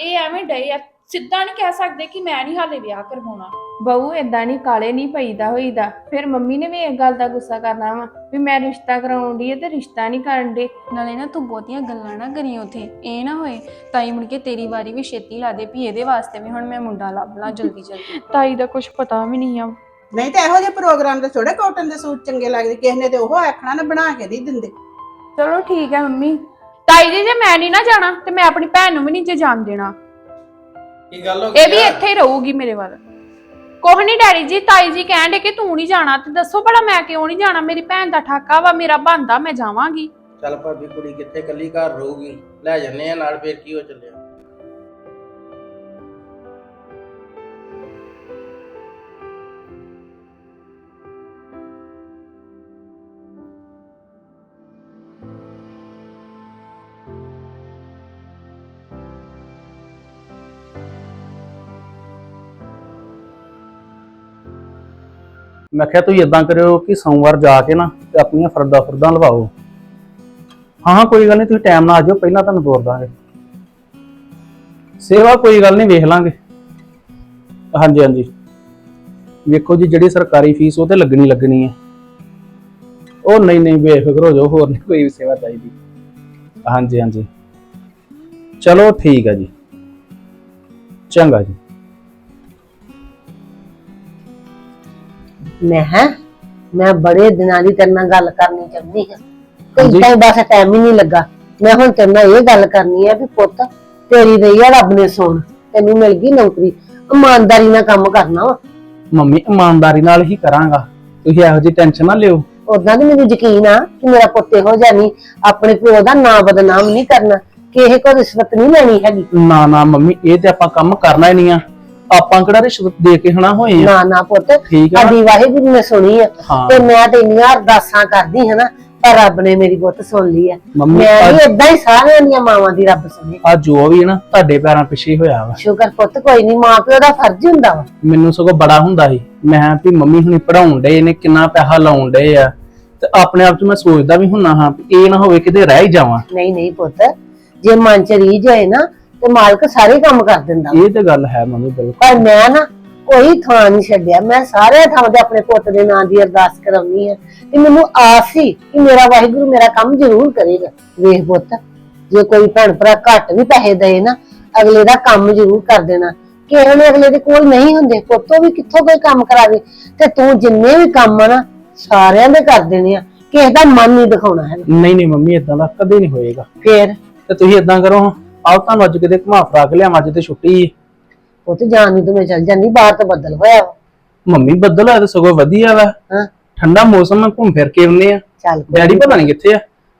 ਇਹ ਐਵੇਂ ਡਏ ਆ ਸਿੱਧਾ ਨਹੀਂ ਕਹਿ ਸਕਦੇ ਕਿ ਮੈਂ ਨਹੀਂ ਹਾਲੇ ਵਿਆਹ ਕਰਵਾਉਣਾ। ਬਹੂ ਏਦਾਂ ਨਹੀਂ ਕਾਲੇ ਨਹੀਂ ਪਈਦਾ ਹੋਈਦਾ। ਫਿਰ ਮੰਮੀ ਨੇ ਵੀ ਇਹ ਗੱਲ ਦਾ ਗੁੱਸਾ ਕਰਨਾ ਵਾ ਵੀ ਮੈਂ ਰਿਸ਼ਤਾ ਕਰਾਉਣ ਦੀ ਤੇ ਰਿਸ਼ਤਾ ਨਹੀਂ ਕਰਨ ਦੇ ਨਾਲੇ ਨਾ ਤੂੰ ਬਹੁਤੀਆਂ ਗੱਲਾਂ ਨਾ ਕਰੀ ਉਥੇ ਇਹ ਨਾ ਹੋਏ ਤਾਈ ਮੁੜ ਕੇ ਤੇਰੀ ਵਾਰੀ ਵੀ ਛੇਤੀ ਲਾ ਦੇ ਵੀ ਇਹਦੇ ਵਾਸਤੇ ਵੀ ਹੁਣ ਮੈਂ ਮੁੰਡਾ ਲੱਭ ਲਾਂ ਜਲਦੀ ਜਲਦੀ। ਤਾਈ ਦਾ ਕੁਝ ਪਤਾ ਵੀ ਨਹੀਂ ਆ। ਨਹੀਂ ਤਾਂ ਇਹੋ ਜਿਹੇ ਪ੍ਰੋਗਰਾਮ ਦੇ ਥੋੜੇ ਕਾਟਨ ਦੇ ਸੂਟ ਚੰਗੇ ਲੱਗਦੇ ਕਿਸੇ ਨੇ ਤੇ ਉਹ ਆਖਣਾ ਨਾ ਬਣਾ ਕੇ ਨਹੀਂ ਦਿੰਦੇ। ਚਲੋ ਠੀਕ ਹੈ ਮੰਮੀ। ਤਾਈ ਜੀ ਜੇ ਮੈਂ ਨਹੀਂ ਨਾ ਜਾਣਾ ਤੇ ਮੈਂ ਆਪਣੀ ਭੈਣ ਨੂੰ ਵੀ ਨਹੀਂ ਜੇ ਜਾਣ ਦੇਣਾ। ਕੀ ਗੱਲ ਹੋ ਇਹ ਵੀ ਇੱਥੇ ਹੀ ਰਹੂਗੀ ਮੇਰੇ ਵੱਲ। ਕੋਹ ਨਹੀਂ ਡੈਡੀ ਜੀ ਤਾਈ ਜੀ ਕਹਿਣ ਡੇ ਕਿ ਤੂੰ ਨਹੀਂ ਜਾਣਾ ਤੇ ਦੱਸੋ ਭਲਾ ਮੈਂ ਕਿਉਂ ਨਹੀਂ ਜਾਣਾ? ਮੇਰੀ ਭੈਣ ਦਾ ਠਾਕਾ ਵਾ ਮੇਰਾ ਬੰਦਾ ਮੈਂ ਜਾਵਾਂਗੀ। ਚੱਲ ਭਾਬੀ ਕੁੜੀ ਕਿੱਥੇ ਕੱਲੀ ਘਰ ਰਹੂਗੀ? ਲੈ ਜੰਨੇ ਆ ਨਾਲ ਫੇਰ ਕੀ ਹੋ ਚੱਲਿਆ? ਮੈਂ ਕਿਹਾ ਤੁਸੀਂ ਇਦਾਂ ਕਰਿਓ ਕਿ ਸੋਮਵਾਰ ਜਾ ਕੇ ਨਾ ਤੇ ਆਪਣੀਆਂ ਫਰਦਾ ਫਰਦਾਂ ਲਵਾਓ। ਹਾਂ ਹਾਂ, ਕੋਈ ਗੱਲ ਨਹੀਂ, ਤੁਸੀਂ ਟਾਈਮ ਨਾਲ ਆ ਜਾਓ ਪਹਿਲਾਂ ਤੁਹਾਨੂੰ ਤੋਰ ਦਾਂਗੇ। ਸੇਵਾ ਕੋਈ ਗੱਲ ਨਹੀਂ, ਵੇਖ ਲਾਂਗੇ। ਹਾਂਜੀ ਹਾਂਜੀ। ਵੇਖੋ ਜੀ, ਜਿਹੜੀ ਸਰਕਾਰੀ ਫੀਸ ਉਹ ਤੇ ਲੱਗਣੀ ਲੱਗਣੀ ਹੈ। ਉਹ ਨਹੀਂ ਨਹੀਂ, ਬੇਫਿਕਰ ਹੋ ਜਾਓ, ਹੋਰ ਨਹੀਂ ਕੋਈ ਵੀ ਸੇਵਾ ਚਾਹੀਦੀ। ਹਾਂਜੀ ਹਾਂਜੀ। ਚਲੋ, ਠੀਕ ਹੈ ਜੀ। ਚੰਗਾ ਜੀ। ਮੈਂ ਹੈ ਮੈਂ ਬੜੇ ਦਿਨਾਂ ਦੀ ਤੇਰੇ ਨਾਲ ਗੱਲ ਕਰਨੀ ਚਾਹੁੰਦੀ ਹਾਂ। ਹਾਂਜੀ। ਹੀ ਬਸ ਟਾਈਮ ਹੀ ਨਹੀਂ ਲੱਗਾ। ਮੈਂ ਹੁਣ ਤੇਰੇ ਨਾਲ ਇਹ ਗੱਲ ਕਰਨੀ ਹੈ ਵੀ ਪੁੱਤ ਤੇਰੀ ਰਹੀ ਆ ਰੱਬ ਨੇ ਸੁਣ। ਤੈਨੂੰ ਮਿਲ ਗਈ ਨੌਕਰੀ। ਇਮਾਨਦਾਰੀ ਨਾਲ ਕੰਮ ਕਰਨਾ ਵਾ। ਮੰਮੀ ਇਮਾਨਦਾਰੀ ਨਾਲ ਹੀ ਕਰਾਂਗਾ। ਤੁਸੀਂ ਇਹੋ ਜਿਹੀ ਟੈਨਸ਼ਨ ਨਾ ਲਿਓ। ਉਦਾਂ ਤੇ ਮੈਨੂੰ ਯਕੀਨ ਆ ਕਿ ਮੇਰਾ ਪੁੱਤ ਇਹੋ ਜਿਹਾ ਨਹੀਂ ਆਪਣੇ ਪਿਓ ਦਾ ਨਾਂ ਬਦਨਾਮ ਨਹੀਂ ਕਰਨਾ। ਕਿਸੇ ਕੋਲ ਰਿਸ਼ਵਤ ਨਹੀਂ ਲੈਣੀ ਹੈਗੀ। ਨਾ ਨਾ ਮੰਮੀ ਇਹ ਤੇ ਆਪਾਂ ਕੰਮ ਕਰਨਾ ਹੀ ਨਹੀਂ ਆ। ਆਪਾਂ ਕਿਹੜਾ ਰਿਸ਼ਵਤ ਦੇ ਕੇ ਹਨਾ ਹੋਏ ਆ? ਨਾ ਨਾ ਪੁੱਤ ਠੀਕ ਆ? ਸਾਡੀ ਵਾਹਿਗੁਰੂ ਨੇ ਸੁਣੀ ਆ ਹਾਂ। ਤੇ ਮੈਂ ਤੇ ਇੰਨੀਆਂ ਅਰਦਾਸਾਂ ਕਰਦੀ ਹਾਂ ਨਾ ਪਰ ਰੱਬ ਨੇ ਮੇਰੀ ਗੁੱਤ ਸੁਣ ਲਈ ਆ। ਮੰਮੀ ਮੈਂ ਅੱਜ ਵੀ ਇਦਾਂ ਹੀ ਸਾਰਿਆਂ ਦੀਆਂ ਮਾਵਾਂ ਦੀ ਰੱਬ ਸੁਣੇ। ਆ ਜੋ ਵੀ ਹੈ ਨਾ ਤੁਹਾਡੇ ਪੈਰਾਂ ਪਿੱਛੇ ਹੋਇਆ ਵਾ। ਸ਼ੁਕਰ ਪੁੱਤ ਕੋਈ ਨਹੀਂ ਮਾਂ ਪਿਓ ਦਾ ਫਰਜ਼ ਹੁੰਦਾ ਵਾ। ਮੈਨੂੰ ਸਗੋਂ ਬੜਾ ਹੁੰਦਾ ਸੀ। ਮੈਂ ਵੀ ਮੰਮੀ ਹੁਣੀ ਪੜਾਉਣ ਡੇ ਨੇ ਕਿੰਨਾ ਪੈਸਾ ਲਾਉਣ ਡੇ ਆ। ਤੇ ਆਪਣੇ ਆਪ ਚ ਮੈਂ ਸੋਚਦਾ ਵੀ ਹੁੰਨਾ ਹਾਂ ਵੀ ਇਹ ਨਾ ਹੋਵੇ ਕਿਤੇ ਰਹਿ ਹੀ ਜਾਵਾਂ। ਨਹੀਂ ਨਹੀਂ ਪੁੱਤ ਜੇ ਮਨ ਚ ਰੀਝ ਹੋਏ ਨਾ ਤੇ ਮਾਲਕ ਸਾਰੇ ਕੰਮ ਕਰ ਦਿੰਦਾ। ਇਹ ਤੇ ਗੱਲ ਹੈ ਮੰਮੀ ਬਿਲਕੁਲ। ਪਰ ਮੈਂ ਨਾ ਕੋਈ ਥਾਂ ਨਹੀਂ ਛੱਡਿਆ। ਮੈਂ ਸਾਰੇ ਥਾਂ ਤੇ ਆਪਣੇ ਪੁੱਤ ਦੇ ਨਾਂ ਦੀ ਅਰਦਾਸ ਕਰਾਉਣੀ ਹੈ ਤੇ ਮੈਨੂੰ ਆਸ ਸੀ ਕਿ ਮੇਰਾ ਵਾਹਿਗੁਰੂ ਮੇਰਾ ਕੰਮ ਜ਼ਰੂਰ ਕਰੇਗਾ। ਵੇਖ ਪੁੱਤ ਜੇ ਕੋਈ ਭੈਣ ਭਰਾ ਘੱਟ ਵੀ ਪੈਸੇ ਦੇ ਨਾ ਅਗਲੇ ਦਾ ਕੰਮ ਜ਼ਰੂਰ ਕਰ ਦੇਣਾ। ਕਿਸੇ ਨੇ ਅਗਲੇ ਦੇ ਕੋਲ ਨਹੀਂ ਹੁੰਦੇ? ਪੁੱਤੋ ਵੀ ਕਿੱਥੋਂ ਕੋਈ ਕੰਮ ਕਰਾਵੇ? ਤੇ ਤੂੰ ਜਿੰਨੇ ਵੀ ਕੰਮ ਆ ਨਾ ਸਾਰਿਆਂ ਦੇ ਕਰ ਦੇਣੇ ਆ। ਕਿਸੇ ਦਾ ਮਨ ਨਹੀਂ ਦਿਖਾਉਣਾ ਹੈਗਾ। ਨਹੀਂ ਨਹੀਂ ਮੰਮੀ ਇਦਾਂ ਦਾ ਕਦੇ ਨਹੀਂ ਹੋਏਗਾ। ਫੇਰ? ਤੇ ਤੁਸੀਂ ਇਦਾਂ ਕਰੋ। ਆਓ ਤੁਹਾਨੂੰ ਅੱਜ ਕਿਤੇ ਘੁਮਾ ਫਰਾ ਕੇ ਲਿਆਵਾਂ ਅੱਜ ਤੇ ਛੁੱਟੀ ਹੈ ਉਹ ਤੇ ਜਾਣ ਨੂੰ ਤੇ ਮੈਂ ਚੱਲ ਜਾਂਦੀ ਬਾਹਰ ਤਾਂ ਬੱਦਲ ਹੋਇਆ ਵਾ। ਮੰਮੀ ਬੱਦਲ ਹੋਇਆ ਤੇ ਸਗੋਂ ਵਧੀਆ ਵਾ। ਹਾਂ। ਠੰਡਾ ਮੌਸਮ ਆ ਘੁੰਮ ਫਿਰ ਕੇ ਆਉਂਦੇ ਆ। ਚੱਲ ਕੋਈ ਡੈਡੀ ਪਤਾ ਨਹੀਂ ਕਿੱਥੇ ਆ।